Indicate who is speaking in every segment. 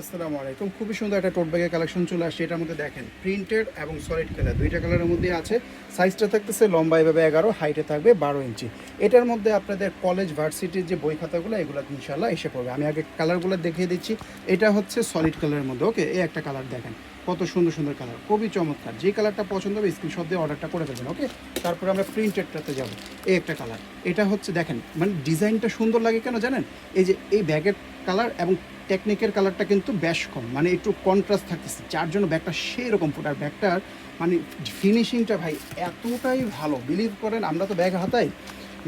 Speaker 1: আসসালামু আলাইকুম। খুবই সুন্দর একটা টোট ব্যাগের কালেকশন চলে আসছে। এটার মধ্যে দেখেন প্রিন্টেড এবং সলিড কালার দুইটা কালারের মধ্যে আছে। সাইজটা থাকতেছে লম্বা এভাবে এগারো হাইটে থাকবে বারো ইঞ্চি। এটার মধ্যে আপনাদের কলেজ ভার্সিটির যে বই খাতাগুলো, এগুলো ইনশাল্লাহ এসে পড়বে। আমি আগে কালারগুলো দেখিয়ে দিচ্ছি। এটা হচ্ছে সলিড কালারের মধ্যে। ওকে, এই একটা কালার দেখেন। কত সুন্দর সুন্দর কালার খুবই চমৎকার। যে কালারটা পছন্দ হবে স্ক্রিনশট দিয়ে অর্ডারটা করে ফেলবেন ওকে? তারপরে আমরা প্রিন্টেডটাতে যাব। এই একটা কালার এটা হচ্ছে, দেখেন মানে ডিজাইনটা সুন্দর লাগে কেন জানেন? এই যে, এই ব্যাগের কালার এবং টেকনিকের কালারটা কিন্তু বেশ কম মানে একটু কন্ট্রাস্ট থাকতেছে। যার জন্য ব্যাগটা সেই রকম ফুট আর ব্যাগটার মানে ফিনিশিংটা ভাই এতটাই ভালো। বিলিভ করেন, আমরা তো ব্যাগ হাতাই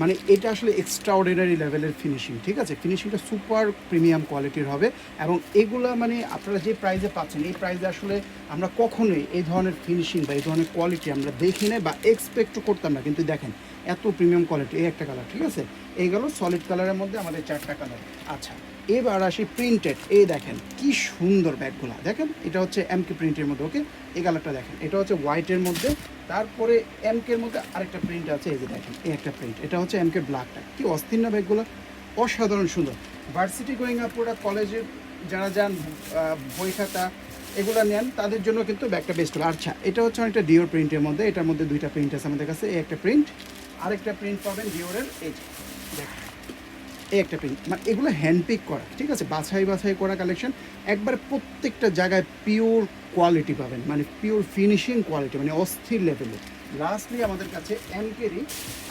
Speaker 1: মানে এটা আসলে এক্সট্রা অর্ডিনারি লেভেলের ফিনিশিং ঠিক আছে? ফিনিশিংটা সুপার প্রিমিয়াম কোয়ালিটির হবে এবং এগুলা মানে আপনারা যে প্রাইজে পাচ্ছেন, এই প্রাইজে আসলে আমরা কখনোই এই ধরনের ফিনিশিং বা এই ধরনের কোয়ালিটি আমরা দেখি না বা এক্সপেক্টও করতাম না। কিন্তু দেখেন, এত প্রিমিয়াম কোয়ালিটি এই একটা কালার ঠিক আছে? এই গেল সলিড কালারের মধ্যে আমাদের চারটা কালার আচ্ছা। এবার আসি প্রিন্টেড এই দেখেন কি সুন্দর ব্যাগগুলো। দেখেন এটা হচ্ছে এমকে প্রিন্টের মধ্যে ওকে এই কালারটা দেখেন এটা হচ্ছে হোয়াইটের মধ্যে তারপরে এমকের মধ্যে আরেকটা প্রিন্ট আছে এই যে দেখেন এই একটা প্রিন্ট এটা হচ্ছে এমকে ব্ল্যাকটা কি অস্থির না ব্যাগগুলো? অসাধারণ সুন্দর। ভার্সিটি গোয়িং আপুরা কলেজে যারা যান বই খাতা এগুলো নেন তাদের জন্য কিন্তু ব্যাগটা বেস্ট হবে আচ্ছা এটা হচ্ছে অনেকটা ডিওর প্রিন্টের মধ্যে এটার মধ্যে দুইটা প্রিন্ট আছে আমাদের কাছে এই একটা প্রিন্ট আরেকটা প্রিন্ট পাবেন ডিওরের এই যে, দেখেন এই একটা প্রিন্ট মানে এগুলো হ্যান্ডপিক করা ঠিক আছে? বাছাই বাছাই করা কালেকশন একবার প্রত্যেকটা জায়গায় পিওর কোয়ালিটি পাবেন মানে পিওর ফিনিশিং কোয়ালিটি মানে অস্থির লেভেলে লাস্টলি আমাদের কাছে এমকেরই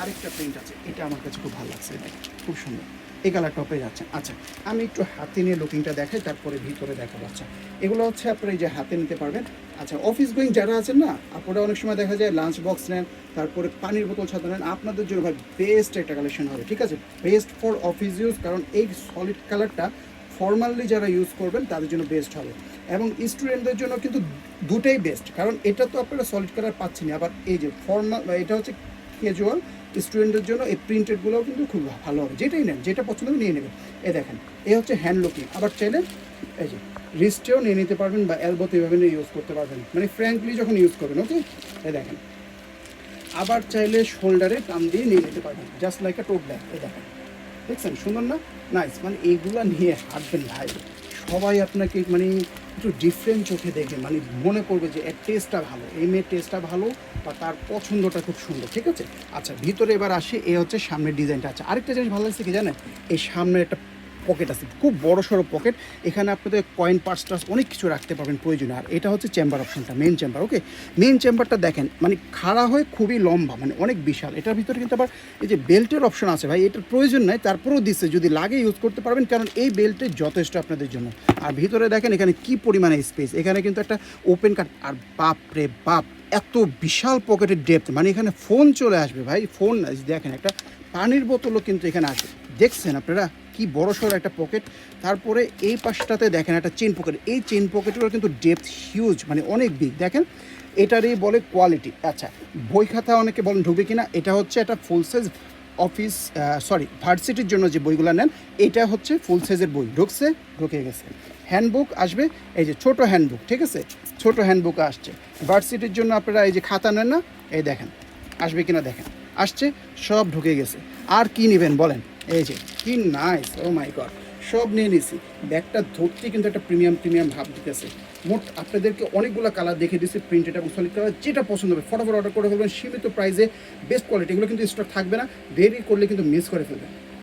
Speaker 1: আরেকটা প্রিন্ট আছে। এটা আমার কাছে খুব ভালো লাগছে। খুব সুন্দর। এই কালারটা পেয়ে যাচ্ছে। আচ্ছা আমি একটু হাতে নিয়ে লুকিংটা দেখাই, তারপরে ভিতরে দেখাবো। আচ্ছা এগুলো হচ্ছে আপনারা এই যে হাতে নিতে পারবেন। আচ্ছা অফিস গোয়িং যারা আছেন না, আপনারা অনেক সময় দেখা যায় লাঞ্চ বক্স নেন, তারপরে পানির বোতল, ছাতা নেন। আপনাদের জন্য ভাই বেস্ট একটা কালেকশন হবে, ঠিক আছে? বেস্ট ফর অফিস ইউজ কারণ এই সলিড কালারটা ফর্মালি যারা ইউজ করবেন, তাদের জন্য বেস্ট হবে। এবং স্টুডেন্টদের জন্য কিন্তু দুটোই বেস্ট কারণ এটা তো আপনারা সলিড কালার পাচ্ছেন আবার এই যে ফর্মাল বা এটা হচ্ছে ক্যাজুয়াল স্টুডেন্টের জন্য এই প্রিন্টেডগুলোও কিন্তু খুব ভালো হবে। যেটাই নেন, যেটা পছন্দ নিয়ে নেবেন। এ দেখেন, এ হচ্ছে হ্যান্ড লুকিং আবার চাইলে এই যে রিস্টেও নিয়ে নিতে পারবেন বা এলবোতে এভাবে নিয়ে ইউজ করতে পারবেন। মানে ফ্র্যাঙ্কলি যখন ইউজ করবেন ওকে এ দেখেন, আবার চাইলে শোল্ডারে টান দিয়ে নিয়ে নিতে পারবেন just like a tote bag এ দেখেন, দেখছেন? সুন্দর না? নাইস মানে এইগুলো নিয়ে হাঁটবেন ভাই। সবাই আপনাকে মানে একটু ডিফারেন্ট চোখে দেখবে মানে মনে করবে যে এর টেস্টটা ভালো এম মেয়ের টেস্টটা ভালো বা তার পছন্দটা খুব সুন্দর, ঠিক আছে? আচ্ছা ভিতরে এবার আসে, এ হচ্ছে সামনের ডিজাইনটা আছে আরেকটা জিনিস ভালো লাগছে কি জানেন? এই সামনে একটা পকেট আছে, খুব বড় সড়ো পকেট এখানে আপনাদের কয়েন পার্স টার্স অনেক কিছু রাখতে পারবেন, প্রয়োজনে। আর এটা হচ্ছে চেম্বার অপশনটা মেন চেম্বার ওকে মেন চেম্বারটা দেখেন মানে খাড়া হয়ে খুবই লম্বা মানে অনেক বিশাল। এটার ভিতরে কিন্তু আবার এই যে বেল্টের অপশন আছে ভাই, এটার প্রয়োজন নাই, তারপরেও দিচ্ছে, যদি লাগে ইউজ করতে পারবেন, কারণ এই বেল্টের যথেষ্ট আপনাদের জন্য। আর ভিতরে দেখেন, এখানে কি পরিমাণে স্পেস এখানে কিন্তু একটা ওপেন কাট আর বাপ রে বাপ, এত বিশাল পকেটের ডেপথ মানে এখানে ফোন চলে আসবে ভাই ফোন দেখেন, একটা পানির বোতলও কিন্তু এখানে আসবে। দেখছেন আপনারা? কি বড় সড়ো একটা পকেট তারপরে এই পাশটাতে দেখেন একটা চেন পকেট এই চেন পকেটেরও কিন্তু ডেপথ হিউজ মানে অনেক বিগ দেখেন, এটারই বলে কোয়ালিটি আচ্ছা বই খাতা অনেকে বলেন ঢুকবে কিনা, এটা হচ্ছে একটা ফুল সাইজ অফিস সরি ভার্সিটির জন্য যে বইগুলো নেন, এটা হচ্ছে ফুল সাইজের বই। ঢুকছে, ঢুকে গেছে। হ্যান্ডবুক আসবে, এই যে ছোট হ্যান্ডবুক ঠিক আছে? ছোট হ্যান্ডবুক আসছে। ভার্সিটির জন্য আপনারা এই যে খাতা নেন না, এই দেখেন, আসবে কিনা দেখেন। আসছে, সব ঢুকে গেছে। আর কি নেবেন বলেন? এই যে, কি নাইস ও মাই গড সব নিয়ে নিছি। ব্যাগটা ধরতে কিন্তু একটা প্রিমিয়াম প্রিমিয়াম ভাব দিতেছে। মোট আপনাদেরকে অনেকগুলো কালার দেখে দিচ্ছি প্রিন্ট এটা সলিড কালার যেটা পছন্দ হবে। ফটোফট অর্ডার করে ফেলবেন। সীমিত প্রাইসে বেস্ট কোয়ালিটি এগুলো কিন্তু স্টক থাকবে না। দেরি করলে কিন্তু মিস করে ফেলবেন।